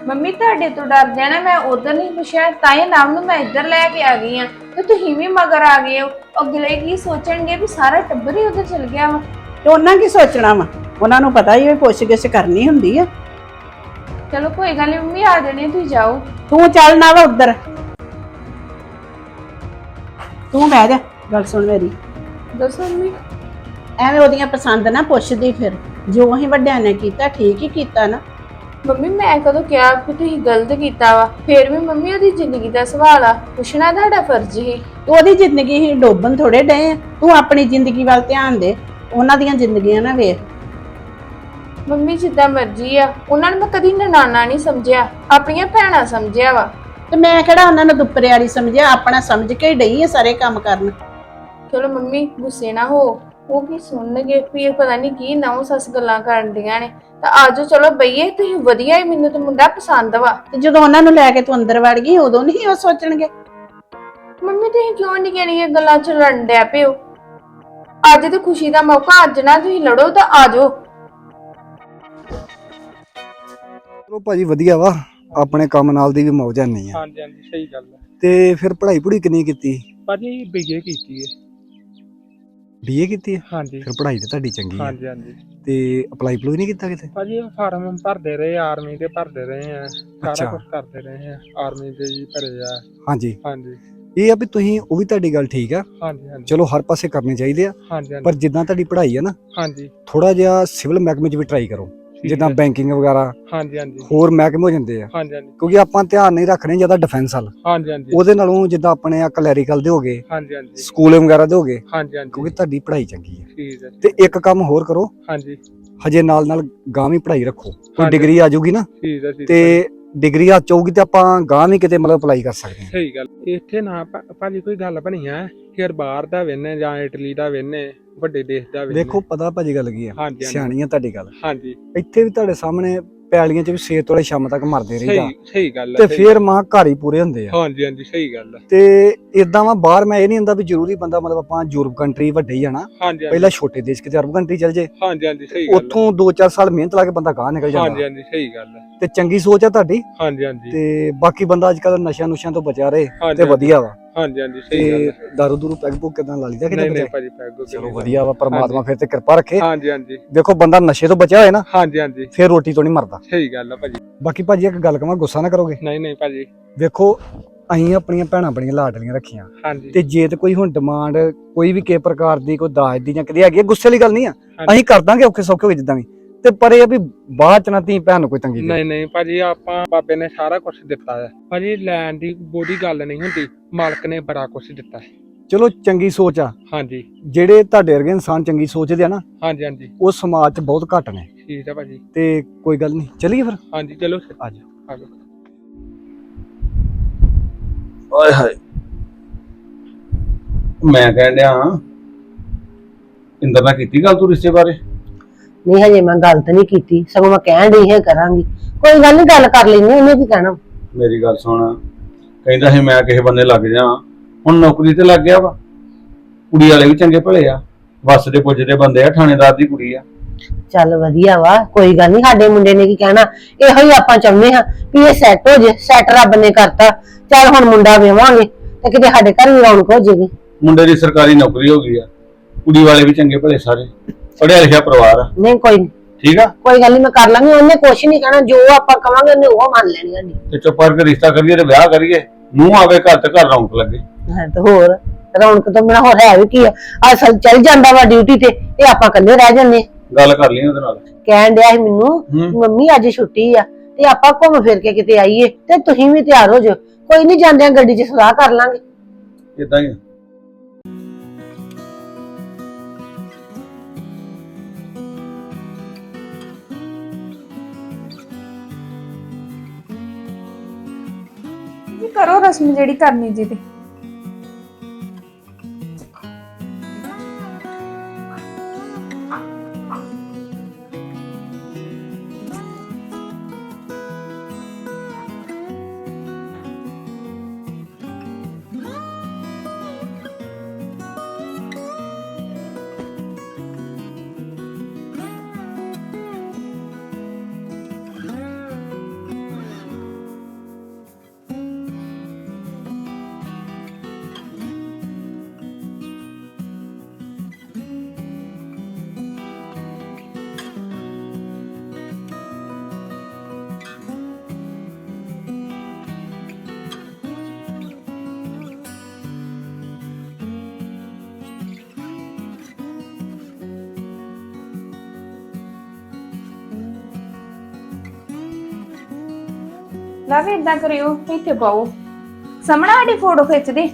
ਮੰਮੀ ਤੁਹਾਡੇ ਤੋਂ ਡਰਦੇ ਆ ਨਾ ਮੈਂ ਉਧਰ ਨਹੀਂ ਪੁੱਛਿਆ ਤਾਂ ਇਹ ਨਾਮ ਨੂੰ ਮੈਂ ਇੱਧਰ ਲੈ ਕੇ ਆ ਗਈ ਆ। ਤੇ ਤੁਸੀਂ ਵੀ ਮਗਰ ਆ ਗਏ ਹੋ। ਅਗਲੇ ਕੀ ਸੋਚਣਗੇ ਵੀ ਸਾਰਾ ਟੱਬਰ ਹੀ ਉਧਰ ਚਲ ਗਿਆ ਵਾ? ਤੇ ਉਹਨਾਂ ਕੀ ਸੋਚਣਾ ਵਾ? ਉਹਨਾਂ ਨੂੰ ਪਤਾ ਹੀ ਵੀ ਪੁੱਛ ਗਿੱਛ ਕਰਨੀ ਹੁੰਦੀ ਆ। ਚਲੋ ਕੋਈ ਗੱਲ ਨਹੀਂ ਮੰਮੀ ਆ ਜਾਣੀ ਤੁਸੀਂ ਜਾਓ। ਤੂੰ ਚੱਲ ਨਾ ਵਾ ਉੱਧਰ। ਤੂੰ ਬਹਿ ਜਾ ਗੱਲ ਸੁਣ ਮੇਰੀ। ਦੱਸੋ ਮੰਮੀ। ਐਵੇਂ ਉਹਦੀਆਂ ਪਸੰਦ ਨਾ ਪੁੱਛਦੀ ਫਿਰ। ਜੋ ਅਸੀਂ ਵੱਡਿਆਂ ਨੇ ਕੀਤਾ ਠੀਕ ਹੀ ਕੀਤਾ ਨਾ। ਮੰਮੀ ਮੈਂ ਕਦੋਂ ਕਿਹਾ ਕਿ ਤੁਸੀਂ ਗਲਤ ਕੀਤਾ ਵਾ? ਫੇਰ ਵੀ ਮੰਮੀ ਉਹਦੀ ਜ਼ਿੰਦਗੀ ਦਾ ਸਵਾਲ ਆ। ਪੁੱਛਣਾ ਤੁਹਾਡਾ ਫਰਜ਼ ਹੀ। ਉਹਦੀ ਜ਼ਿੰਦਗੀ ਹੀ ਡੋਬਣ ਥੋੜੇ ਡਏ ਆ। ਤੂੰ ਆਪਣੀ ਜ਼ਿੰਦਗੀ ਵੱਲ ਧਿਆਨ ਦੇ। ਉਹਨਾਂ ਦੀਆਂ ਜ਼ਿੰਦਗੀਆਂ ਨਾ ਵੇਖ। ਮੰਮੀ ਜਿੱਦਾਂ ਮਰਜ਼ੀ ਆ। ਉਹਨਾਂ ਨੂੰ ਮੈਂ ਕਦੀ ਨਨਾਣਾ ਨਹੀਂ ਸਮਝਿਆ। ਆਪਣੀਆਂ ਭੈਣਾਂ ਸਮਝਿਆ ਵਾ। ਤੇ ਮੈਂ ਕਿਹੜਾ ਉਹਨਾਂ ਨੂੰ ਦੁੱਪਰੇ ਵਾਲੀ ਸਮਝਿਆ? ਆਪਣਾ ਸਮਝ ਕੇ ਹੀ ਡਈ ਆ ਸਾਰੇ ਕੰਮ ਕਰਨ। ਚਲੋ ਮੰਮੀ ਗੁੱਸੇ ਨਾ ਹੋ। ਉਹ ਕੀ ਸੁਣਨਗੇ? ਵੀ ਇਹ ਪਤਾ ਨਹੀਂ ਕੀ ਨੌ ਸੱਸ ਗੱਲਾਂ ਕਰਨ ਡੀਆਂ ਨੇ। ਤਾਂ ਆਜੋ ਚਲੋ ਬਈਏ ਤੁਸੀਂ ਵਧੀਆ ਹੀ ਮੈਨੂੰ ਤਾਂ ਮੁੰਡਾ ਪਸੰਦ ਵਾ। ਤੇ ਜਦੋਂ ਉਹਨਾਂ ਨੂੰ ਲੈ ਕੇ ਤੂੰ ਅੰਦਰ ਵੜ ਗਈ ਉਦੋਂ ਨਹੀਂ ਉਹ ਸੋਚਣਗੇ? ਮੰਮੀ ਤੁਸੀਂ ਕਿਉਂ ਨਹੀਂ ਇਹ ਗੱਲਾਂ ਚ ਲੜਨ ਡਿਆ ਪਿਓ ਅੱਜ ਤੇ ਖੁਸ਼ੀ ਦਾ ਮੌਕਾ ਅੱਜ ਨਾ ਤੁਸੀਂ ਲੜੋ ਤਾਂ ਆਜੋ। ਚਲੋ ਭਾਜੀ ਵਧੀਆ ਵਾ ਆਪਣੇ ਕੰਮ ਨਾਲ ਦੀ ਵੀ ਮੌਜ ਨਹੀਂ ਆ। ਹਾਂਜੀ ਹਾਂਜੀ ਸਹੀ ਗੱਲ ਹੈ। ਤੇ ਫਿਰ ਪੜ੍ਹਾਈ ਪੜ੍ਹੀ ਕਿੰਨੀ ਕੀਤੀ? ਭਾਜੀ ਬੀਏ ਕੀਤੀ ਹੈ ਬੀਏ ਕੀਤੀ ਹੈ ਹਾਂਜੀ। ਫਿਰ ਪੜ੍ਹਾਈ ਤੇ ਤੁਹਾਡੀ ਚੰਗੀ ਹੈ ਹਾਂਜੀ ਹਾਂਜੀ। ਤੇ ਅਪਲਾਈ ਪਲੂਈ ਨਹੀਂ ਕੀਤਾ ਕਿਤੇ? ਭਾਜੀ ਉਹ ਫਾਰਮ ਭਰਦੇ ਰਹੇ ਆਰਮੀ ਦੇ ਭਰਦੇ ਰਹੇ ਆ। ਸਾਰਾ। ਕੁਝ ਕਰਦੇ ਰਹੇ ਆ। ਆਰਮੀ ਦੇ ਜੀ ਭਰੇ ਆ। ਹਾਂਜੀ। ਹਾਂਜੀ। ਇਹ ਆ ਵੀ ਤੁਸੀਂ ਉਹ ਵੀ ਤੁਹਾਡੀ ਗੱਲ ਠੀਕ ਆ। ਹਾਂਜੀ ਹਾਂਜੀ। ਚਲੋ ਹਰ ਪਾਸੇ ਕਰਨੇ ਚਾਹੀਦੇ ਆ। ਹਾਂਜੀ ਹਾਂਜੀ। ਪਰ ਜਿੱਦਾਂ ਤੁਹਾਡੀ ਪੜ੍ਹਾਈ ਆ ਨਾ ਹਾਂਜੀ। ਥੋੜਾ ਜਿਹਾ ਸਿਵਲ ਮਹਿਕਮੇ 'ਚ ਵੀ ਟਰਾਈ ਕਰੋ। ਜਿੱਦਾਂ। ਬੈਂਕਿੰਗ ਵਗੈਰਾ ਹਾਂਜੀ ਹਾਂਜੀ। ਹੋਰ ਮਹਿਕਮੇ ਹੋ ਜਾਂਦੇ ਆ। ਹਾਂਜੀ ਹਾਂਜੀ। ਕਿਉਂਕਿ ਆਪਾਂ ਧਿਆਨ ਨਹੀਂ ਰੱਖਣੇ ਜ਼ਿਆਦਾ ਡਿਫੈਂਸ ਵੱਲ। ਹਾਂਜੀ ਹਾਂਜੀ। ਉਹਦੇ ਨਾਲੋਂ ਜਿੱਦਾਂ ਆਪਣੇ ਆ ਕਲੈਰੀਕਲ ਦੇ ਹੋਗੇ ਹਾਂਜੀ ਹਾਂਜੀ। ਸਕੂਲ ਵਗੈਰਾ ਦੇ ਹੋਗੇ ਹਾਂਜੀ ਹਾਂਜੀ। ਕਿਉਂਕਿ ਤੁਹਾਡੀ ਪੜ੍ਹਾਈ ਚੰਗੀ ਹੈ। ਠੀਕ ਹੈ। ਤੇ ਇੱਕ ਕੰਮ ਹੋਰ ਕਰੋ ਹਾਂਜੀ। ਹਜੇ ਨਾਲ ਨਾਲ ਗਾਂ ਵੀ ਪੜ੍ਹਾਈ ਰੱਖੋ। ਕੋਈ। ਡਿਗਰੀ ਆ ਜਾਊਗੀ ਨਾ ਠੀਕ ਹੈ ਠੀਕ ਹੈ। ਤੇ ਡਿਗਰੀ ਆ ਚਾਹੂਗੀ ਤੇ ਆਪਾਂ ਗਾਂ ਵੀ ਕਿਤੇ ਮਤਲਬ ਅਪਲਾਈ ਕਰ ਸਕਦੇ ਹਾਂ। ਸਹੀ ਗੱਲ। ਇੱਥੇ ਨਾ ਭਾਜੀ ਕੋਈ ਗੱਲ ਬਣੀ ਆ ਕਿ ਬਾਹਰ ਦਾ ਵੇਨੇ ਜਾਂ ਇਟਲੀ ਦਾ ਵੇਨੇ ਵੱਡੇ ਦੇਸ਼ ਦਾ ਵੇਨੇ ਦੇਖੋ ਪਤਾ ਭਾਜੀ ਗੱਲ ਕੀ ਆ? ਸਿਆਣੀ ਆ ਤੁਹਾਡੀ ਗੱਲ। ਹਾਂਜੀ। ਇੱਥੇ ਵੀ ਤੁਹਾਡੇ ਸਾਹਮਣੇ ਪੈਲੀਆਂ 'ਚ ਵੀ ਸਵੇਰ ਤੋਂ ਲੈ ਸ਼ਾਮ ਤੱਕ ਮਰਦੇ ਰਹੀਦਾ। ਸਹੀ ਸਹੀ ਗੱਲ ਤੇ ਹੈ ਫਿਰ ਮਾਂ ਘਰ ਹੀ ਪੂਰੇ ਹੁੰਦੇ ਆ। ਹਾਂਜੀ ਹਾਂਜੀ ਸਹੀ ਗੱਲ ਹੈ ਤੇ ਇਦਾਂ ਵਾ ਬਾਹਰ ਮੈਂ ਇਹ ਨਹੀਂ ਹੁੰਦਾ ਵੀ ਜ਼ਰੂਰੀ ਬੰਦਾ ਮਤਲਬ ਆਪਾਂ ਯੂਰਪ ਕੰਟਰੀ ਵੱਡੇ ਹੀ ਜਾਣਾ ਹਾਂਜੀ ਹਾਂਜੀ। ਪਹਿਲਾਂ ਛੋਟੇ ਦੇਸ਼ ਕਿਤੇ ਅਰਬ ਕੰਟਰੀ ਚਲ ਜੇ ਹਾਂਜੀ ਹਾਂਜੀ ਸਹੀ ਗੱਲ ਹੈ ਉੱਥੋਂ 2-4 ਸਾਲ ਮਿਹਨਤ ਲਾ ਕੇ ਬੰਦਾ ਗਾਂ ਨਿਕਲ ਹਾਂਜੀ ਜਾਂਦਾ। ਹਾਂਜੀ ਸਹੀ ਗੱਲ ਹੈ ਤੇ ਚੰਗੀ ਸੋਚ ਆ ਤੁਹਾਡੀ। ਹਾਂਜੀ ਹਾਂਜੀ। ਤੇ ਬਾਕੀ ਬੰਦਾ ਅੱਜ ਕੱਲ ਨਸ਼ਿਆਂ ਨੁਸ਼ਿਆਂ ਤੋਂ ਬਚਿਆ ਰਹੇ ਹਾਂਜੀ, ਤੇ ਵਧੀਆ ਵਾ। ਹਾਂਜੀ ਹਾਂਜੀ ਸਹੀ ਗੱਲ ਤੇ ਹੈ। ਦਾਰੂ ਦੂਰੂ ਪੈਗ ਪੁੱਗ ਕਿਦਾਂ ਲਾ ਲਈਦਾ ਨਹੀਂ ਕਿਤੇ ਨਹੀਂ ਬਚਿਆ? ਭਾਜੀ ਪੈਗੋ ਚਲੋ ਵਧੀਆ ਵਾ ਪਰਮਾਤਮਾ ਫਿਰ ਤੇ ਕਿਰਪਾ ਰੱਖੇ। ਹਾਂਜੀ ਹਾਂਜੀ। ਦੇਖੋ ਬੰਦਾ ਨਸ਼ੇ ਤੋਂ ਬਚਿਆ ਹੋਏ ਨਾ ਹਾਂਜੀ ਹਾਂਜੀ। ਫਿਰ ਰੋਟੀ ਤੋਂ ਨਹੀਂ ਮਰਦਾ। ਸਹੀ ਗੱਲ ਹੈ ਭਾਜੀ। ਬਾਕੀ ਭਾਜੀ ਇੱਕ ਗੱਲ ਕਵਾਂ ਗੁੱਸਾ ਨਾ ਕਰੋਗੇ? ਨਹੀਂ ਨਹੀਂ ਭਾਜੀ। ਵੇਖੋ ਅਸੀਂ ਆਪਣੀਆਂ ਭੈਣਾਂ ਆਪਣੀਆਂ ਲਾਡਲੀਆਂ ਰੱਖੀਆਂ। ਹਾਂਜੀ। ਤੇ ਜੇ ਤੇ ਕੋਈ ਹੁਣ ਡਿਮਾਂਡ ਕੋਈ ਵੀ ਕਿਸੇ ਪ੍ਰਕਾਰ ਦੀ ਕੋਈ ਦਾਜ ਦੀ ਜਾਂ ਕਿਤੇ ਹੈਗੀ ਆ, ਗੁੱਸੇ ਵਾਲੀ ਗੱਲ ਨਹੀਂ ਆ। ਹਾਂਜੀ। ਅਸੀਂ ਕਰ ਦਾਂਗੇ ਔਖੇ ਸੌਖੇ ਹੋਏ ਜਿੱਦਾਂ ਵੀ। ਤੇ ਪਰ ਇਹ ਆ ਵੀ ਬਾਅਦ ਚ ਨਾ ਤੀ ਭੈਣ ਨੂੰ ਕੋਈ ਤੰਗੀ ਦੇ ਨਹੀਂ ਨਹੀਂ ਭਾਜੀ ਆਪਾਂ ਬਾਬੇ ਨੇ ਸਾਰਾ ਕੁਝ ਦਿੱਤਾ ਹੈ। ਭਾਜੀ ਲੈਣ ਦੀ ਬੋਡੀ ਗੱਲ ਨਹੀਂ ਹੁੰਦੀ। ਮਾਲਕ ਨੇ ਬੜਾ ਕੁਝ ਦਿੱਤਾ ਹੈ। ਚਲੋ ਚੰਗੀ ਸੋਚ ਆ। ਹਾਂਜੀ। ਜਿਹੜੇ ਤੁਹਾਡੇ ਵਰਗੇ ਇਨਸਾਨ ਚੰਗੀ ਸੋਚਦੇ ਆ ਨਾ ਹਾਂਜੀ ਹਾਂਜੀ। ਉਹ ਸਮਾਜ 'ਚ ਬਹੁਤ ਘੱਟ ਨੇ। ਠੀਕ ਹੈ ਭਾਜੀ। ਤੇ ਕੋਈ ਗੱਲ ਨਹੀਂ। ਚਲੀਏ ਫਿਰ? ਹਾਂਜੀ ਚਲੋ ਆ ਜਾਓ। ਆ ਜਾਓ। ਓਏ ਹਾਏ। ਮੈਂ ਕਹਿਣ ਡਿਆ ਇੰਦਰ ਨਾਲ ਕੀਤੀ ਗੱਲ ਤੂੰ ਰਿਸ਼ਤੇ ਬਾਰੇ? ਨਹੀਂ ਹਜੇ ਮੈਂ ਗੱਲ ਤਾਂ ਨਹੀਂ ਕੀਤੀ। ਸਗੋਂ ਮੈਂ ਕਹਿਣ ਡਈ ਹੈ ਕਰਾਂਗੀ। ਕੋਈ ਗੱਲ ਨਹੀਂ ਗੱਲ ਕਰ ਲੈਣੀ ਉਹਨੇ ਕੀ ਕਹਿਣਾ? ਮੇਰੀ ਗੱਲ ਸੁਣ। ਕਹਿੰਦਾ ਸੀ ਮੈਂ ਕਿਸੇ ਬੰਦੇ ਲੱਗ ਜਾ। ਹੁਣ ਨੌਕਰੀ ਤੇ ਲੱਗ ਗਿਆ ਵਾ। ਕੁੜੀ ਵਾਲੇ ਵੀ ਚੰਗੇ ਭਲੇ ਆ। ਵੱਸਦੇ ਪੁੱਜਦੇ ਬੰਦੇ ਆ ਥਾਣੇਦਾਰ ਦੀ ਕੁੜੀ ਆ। ਚੱਲ ਵਧੀਆ ਵਾ ਕੋਈ ਗੱਲ ਨਹੀਂ ਸਾਡੇ ਮੁੰਡੇ ਨੇ ਕੀ ਕਹਿਣਾ? ਇਹੋ ਹੀ ਆਪਾਂ ਚਾਹੁੰਦੇ ਹਾਂ ਵੀ ਇਹ ਸੈੱਟ ਹੋ ਜੇ ਸੈੱਟ ਰੱਬ ਨੇ ਕਰਤਾ। ਚੱਲ ਹੁਣ ਮੁੰਡਾ ਵਿਆਹਾਂਗੇ ਤੇ ਕਿਤੇ ਸਾਡੇ ਘਰ ਵੀ ਰੌਣਕ ਹੋ ਜੇਗੀ। ਮੁੰਡੇ ਦੀ ਸਰਕਾਰੀ ਨੌਕਰੀ ਹੋ ਗਈ ਆ। ਕੁੜੀ ਵਾਲੇ ਵੀ ਚੰਗੇ ਭਲੇ ਸਾਰੇ। ਪੜਿਆ ਲਿਖਿਆ ਪਰਿਵਾਰ ਆ। ਨਹੀਂ ਕੋਈ ਨੀ, ਠੀਕ ਆ? ਕੋਈ ਗੱਲ ਨਹੀਂ ਮੈਂ ਕਰ ਲਾਂਗੀ ਉਹਨੇ ਕੁਛ ਨਹੀਂ ਕਹਿਣਾ ਜੋ ਆਪਾਂ ਕਵਾਂਗੇ ਉਹਨੇ ਉਹ ਮੰਨ ਲੈਣੀ ਸਾਡੀ ਤੇ ਚੁੱਪ ਕਰਕੇ ਰਿਸ਼ਤਾ ਕਰੀਏ ਤੇ ਵਿਆਹ ਕਰੀਏ ਨੂੰ ਆਵੇ ਘਰ ਤੇ ਘਰ ਰੌਣਕ ਲੱਗੇ। ਹਾਂ ਤੇ ਹੋਰ ਰੌਣਕ ਤੋਂ ਬਿਨਾ ਹੋਰ ਹੈ ਵੀ ਕੀ ਆ? ਅਸਲ ਚੱਲ ਜਾਂਦਾ ਵਾ ਡਿਊਟੀ ਤੇ ਤੇ ਆਪਾਂ ਇਕੱਲੇ ਰਹਿ ਜੰਨੇ ਗੱਲ ਕਰ ਲਈ ਉਹਦੇ ਨਾਲ। ਕਹਿਣ ਡਿਆ ਸੀ ਮੈਨੂੰ ਹੂੰ। ਮੰਮੀ ਅੱਜ ਛੁੱਟੀ ਆ ਤੇ ਆਪਾਂ ਘੁੰਮ ਫਿਰ ਕੇ ਕਿਤੇ ਆਈਏ ਤੇ ਤੁਸੀਂ ਵੀ ਤਿਆਰ ਹੋ ਜਾਓ ਕੋਈ ਨਹੀਂ ਜਾਂਦਿਆਂ ਗੱਡੀ 'ਚ ਸਲਾਹ ਕਰ ਲਾਂਗੇ। ਇਦਾਂ ਹੀ ਆ। ਕਰੋ ਰਸਮ ਜਿਹੜੀ ਕਰਨੀ ਜੀ ਤੇ। ਲਾ ਵੀ ਇਦਾਂ ਕਰਿਓ ਇੱਥੇ ਪਾਓ। ਸਾਹਮਣੇ ਸਾਡੀ ਫੋਟੋ ਖਿੱਚਦੇ।